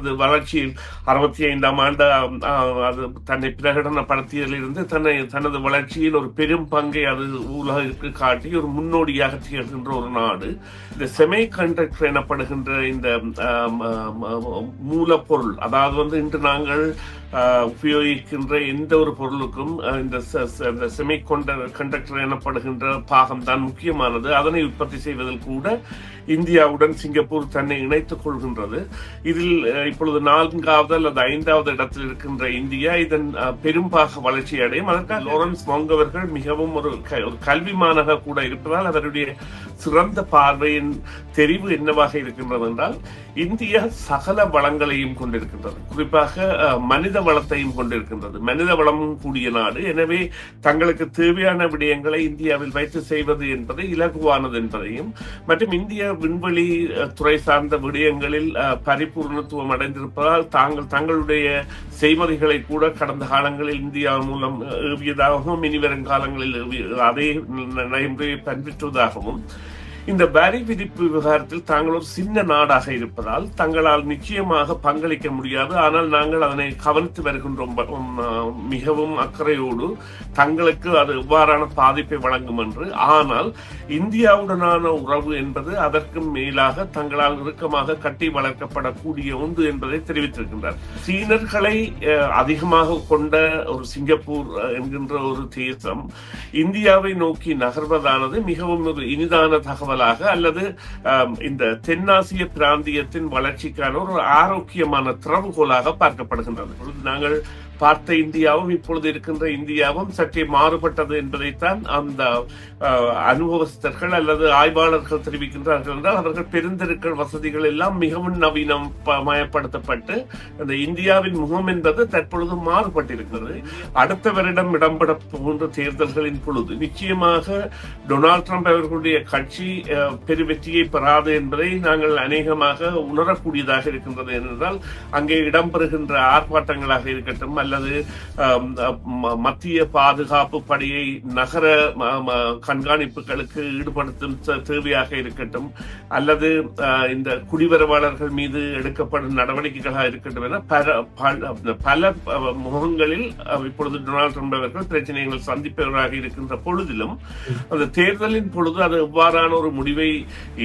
வளர்ச்சியில் அறுபத்தி ஐந்தாம் ஆண்டு அது தன்னை பிரகடனப்படுத்தியதிலிருந்து தன்னை தனது வளர்ச்சியில் ஒரு பெரும் பங்கை அது உலகிற்கு காட்டி ஒரு முன்னோடியாக திகழ்கின்ற ஒரு நாடு. இந்த செமை கண்டக்டர் எனப்படுகின்ற இந்த மூலப்பொருள் அதாவது வந்து இன்று நாங்கள் உபயோகிக்கின்ற எந்த ஒரு பொருளுக்கும் இந்த செமி கண்டக்டர் எனப்படுகின்ற பாகம் தான் முக்கியமானது. அதனை உற்பத்தி செய்வதில் கூட இந்தியாவுடன் சிங்கப்பூர் தன்னை இணைத்துக் கொள்கின்றது. இதில் இப்பொழுது நான்காவது அல்லது ஐந்தாவது இடத்தில் இருக்கின்ற இந்தியா இதன் பெரும்பாக வளர்ச்சி அடையும். அதற்காக லோரன்ஸ் மோங்கவர்கள் மிகவும் ஒரு க- ஒரு கல்விமானாக கூட இருப்பதால் அவருடைய சிறந்த பார்வையின் தெரிவு என்னவாக இருக்கின்றது என்றால் இந்தியா சகல வளங்களையும் கொண்டிருக்கின்றது. குறிப்பாக மனித வளத்தையும் கொண்டிருக்கின்றது. மனித வளமும் கூடிய நாடு. எனவே தங்களுக்கு தேவையான விடயங்களை இந்தியாவில் வைத்து செய்வது என்பது இலகுவானது என்பதையும் மற்றும் இந்திய விண்வெளி துறை சார்ந்த விடயங்களில் பரிபூர்ணத்துவம் அடைந்திருப்பதால் தாங்கள் தங்களுடைய செய்மதிகளை கூட கடந்த காலங்களில் இந்தியா மூலம் ஏவியதாகவும் இனி வரும் காலங்களில் அதே நடைமுறையை பின்பற்றுவதாகவும் இந்த வரி விதிப்பு விவகாரத்தில் தாங்கள் ஒரு சின்ன நாடாக இருப்பதால் தங்களால் நிச்சயமாக பங்களிக்க முடியாது. ஆனால் நாங்கள் அதனை கவனித்து வருகின்றோம். மிகவும் அக்கறையோடு தங்களுக்கு அது எவ்வாறான பாதிப்பை வழங்கும் என்று. ஆனால் இந்தியாவுடனான உறவு என்பது அதற்கும் மேலாக தங்களால் இறுக்கமாக கட்டி வளர்க்கப்படக்கூடிய ஒன்று என்பதை தெரிவித்திருக்கின்றார். சீனர்களை அதிகமாக கொண்ட ஒரு சிங்கப்பூர் என்கின்ற ஒரு தேசம் இந்தியாவை நோக்கி நகர்வதானது மிகவும் ஒரு இனிதான பரவலாக அல்லது இந்த தென்னாசிய பிராந்தியத்தின் வளர்ச்சிக்கான ஒரு ஆரோக்கியமான திறவுகோலாக பார்க்கப்படுகின்றது. நாங்கள் பார்த்த இந்தியாவும் இப்பொழுது இருக்கின்ற இந்தியாவும் சற்றே மாறுபட்டது என்பதைத்தான் அந்த அனுபவஸ்தர்கள் அல்லது ஆய்வாளர்கள் தெரிவிக்கின்றார்கள் என்றால் அவர்கள் பெருந்தெருக்கள் வசதிகள் எல்லாம் மிகவும் நவீனம் ப- மயப்படுத்தப்பட்டு அந்த இந்தியாவின் முகம் என்பது தற்பொழுது மாறுபட்டிருக்கிறது. அடுத்த வருடம் இடம்பெற போன்ற தேர்தல்களின் பொழுது நிச்சயமாக டொனால்ட் ட்ரம்ப் அவர்களுடைய கட்சி பெரு வெற்றியை பெறாது என்பதை நாங்கள் அநேகமாக உணரக்கூடியதாக இருக்கின்றது என்றால் அங்கே இடம்பெறுகின்ற ஆர்ப்பாட்டங்களாக இருக்கட்டும் அல்லது மத்திய பாதுகாப்பு படையை நகர கண்காணிப்புகளுக்கு ஈடுபடுத்தும் தேவையாக இருக்கட்டும் அல்லது இந்த குடிவரவாளர்கள் மீது எடுக்கப்படும் நடவடிக்கைகளாக இருக்கட்டும் என பல பல- முகங்களில் இப்பொழுது டொனால்ட் ட்ரம்ப் அவர்கள் பிரச்சனைகள் சந்திப்பவராக இருக்கின்ற பொழுதிலும் அந்த தேர்தலின் பொழுது அது எவ்வாறான ஒரு முடிவை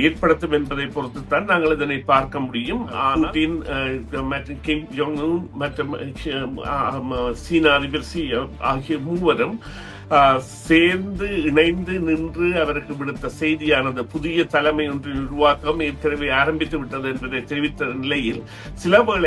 ஏற்படுத்தும் என்பதை பொறுத்து தான் நாங்கள் இதனை பார்க்க முடியும். மற்றும் கிம் ஜோங் மற்றும் சீன அதிபர் சி ஆகிய மூவரும் சேர்ந்து இணைந்து நின்று அவருக்கு விடுத்த செய்தியானது புதிய தலைமை ஒன்றின் உருவாக்கம் ஏற்கனவே ஆரம்பித்து விட்டது என்பதை தெரிவித்த நிலையில் சில